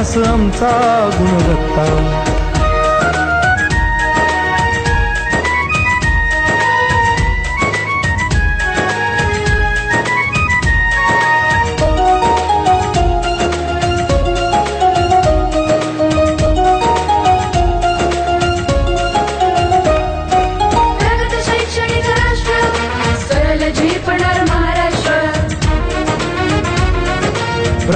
ध्यास आमचा गुणवत्ता.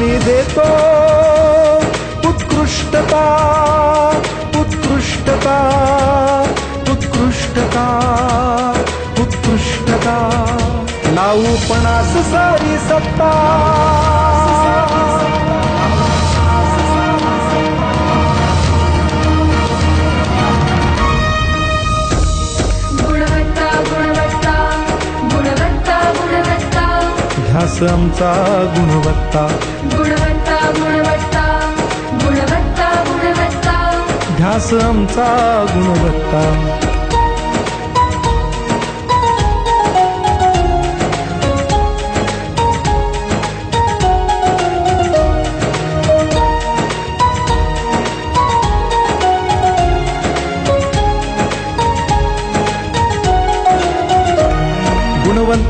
मी देतो उत्कृष्टता उत्कृष्टता उत्कृष्टता उत्कृष्टता. लावू पणास सारी सत्ता. आमचा गुणवत्ता. गुणवत्ता गुणवत्ता गुणवत्ता गुणवत्ता. ध्यास आमचा गुणवत्ता.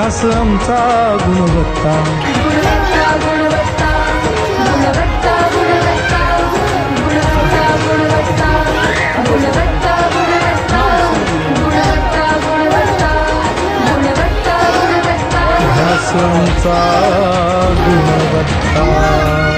इतिहास आमचा गुणवत्ता. इतिहास आमचा गुणवत्ता.